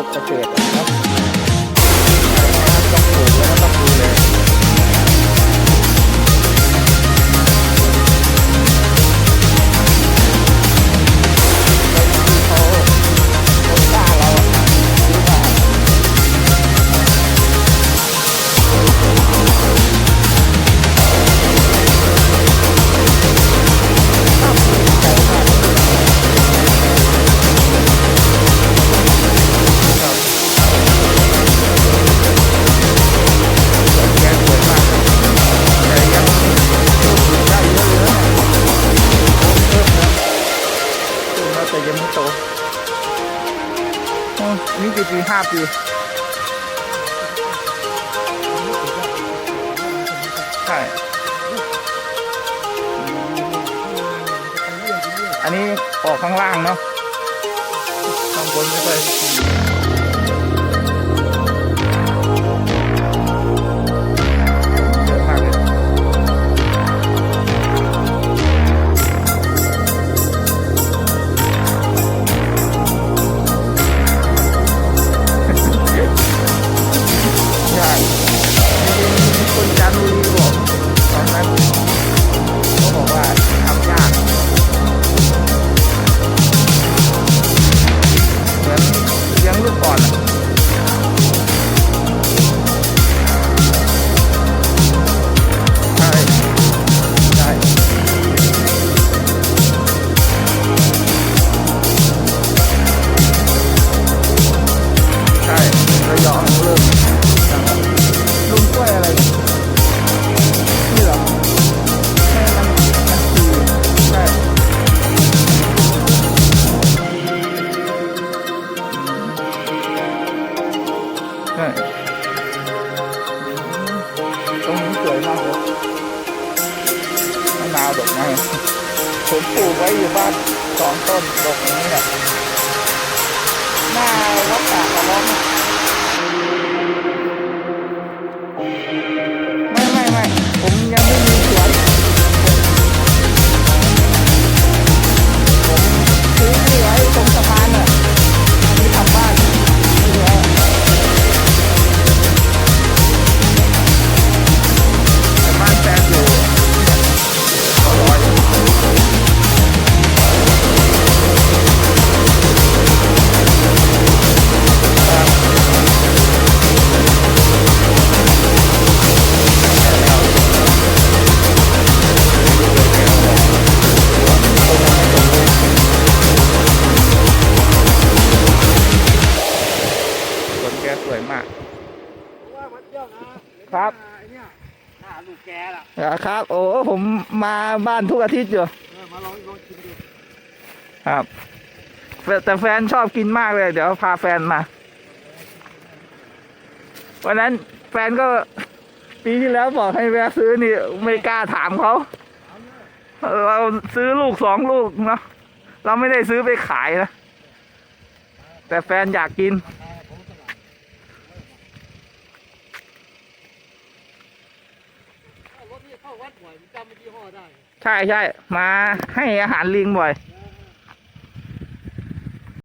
พวกเกษตรอะ นี่กี่ปีห้าปีใช่อันนี้ออกข้างล่างเนาะข้างบนไม่ค่อย มะนาวดอกไม้ผมปลูกไว้อยู่บ้านสองต้นดอกนี้เนี้แวนแกสวยมากว่ามันเที่ยวนะครับไอ้เนี่ยหน้าลูกแกล่ะอ่าครับ โอ้ผมมาบ้านทุกอาทิตย์อยู่เออมาลองลองชิมดูครับแต่แต่แฟนชอบกินมากเลย เดี๋ยวพาแฟนมาวันนั้นแฟนก็ปีที่แล้วบอกให้แวะซื้อนี่ไม่กล้าถามเขา เราซื้อลูกสองลูกเนาะเราไม่ได้ซื้อไปขายนะ แต่แฟนอยากกิน ที่เข้าวัดบ่อยจำยี่ห้อได้ ใช่ใช่มาให้อาหารลิงบ่อย